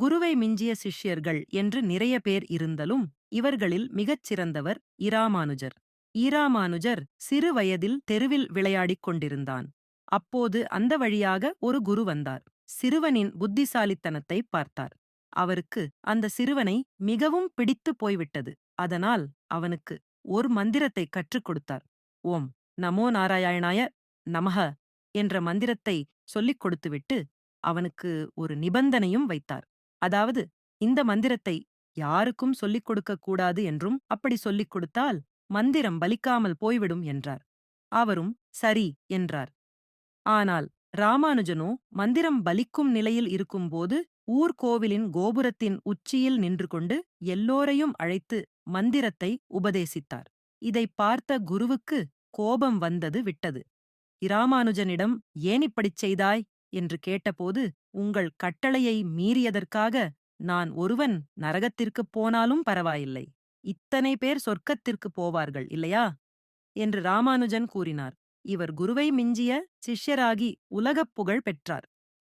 குருவை மிஞ்சிய சிஷ்யர்கள் என்று நிறைய பேர் இருந்தலும் இவர்களில் மிகச் சிறந்தவர் இராமானுஜர் ஈராமானுஜர் சிறு வயதில் தெருவில் விளையாடிக் கொண்டிருந்தான். அப்போது அந்த வழியாக ஒரு குரு வந்தார். சிறுவனின் புத்திசாலித்தனத்தை பார்த்தார். அவருக்கு அந்த சிறுவனை மிகவும் பிடித்து போய்விட்டது. அதனால் அவனுக்கு ஒரு மந்திரத்தை கற்றுக் கொடுத்தார். ஓம் நமோ நாராயணாய நமக என்ற மந்திரத்தை சொல்லிக் கொடுத்துவிட்டு அவனுக்கு ஒரு நிபந்தனையும் வைத்தார். அதாவது இந்த மந்திரத்தை யாருக்கும் சொல்லிக் கொடுக்கக் கூடாது என்றும் அப்படி சொல்லிக் கொடுத்தால் மந்திரம் பலிக்காமல் போய்விடும் என்றார். அவரும் சரி என்றார். ஆனால் ராமானுஜனோ மந்திரம் பலிக்கும் நிலையில் இருக்கும்போது ஊர்கோவிலின் கோபுரத்தின் உச்சியில் நின்று கொண்டு எல்லோரையும் அழைத்து மந்திரத்தை உபதேசித்தார். இதை பார்த்த குருவுக்கு கோபம் வந்தது விட்டது. இராமானுஜனிடம் ஏன் இப்படிச் செய்தாய்? என்று கேட்டபோது உங்கள் கட்டளையை மீறியதற்காக நான் ஒருவன் நரகத்திற்குப் போனாலும் பரவாயில்லை. இத்தனை பேர் சொர்க்கத்திற்குப் போவார்கள் இல்லையா? என்று ராமானுஜன் கூறினார். இவர் குருவை மிஞ்சிய சிஷ்யராகி உலகப் புகழ் பெற்றார்.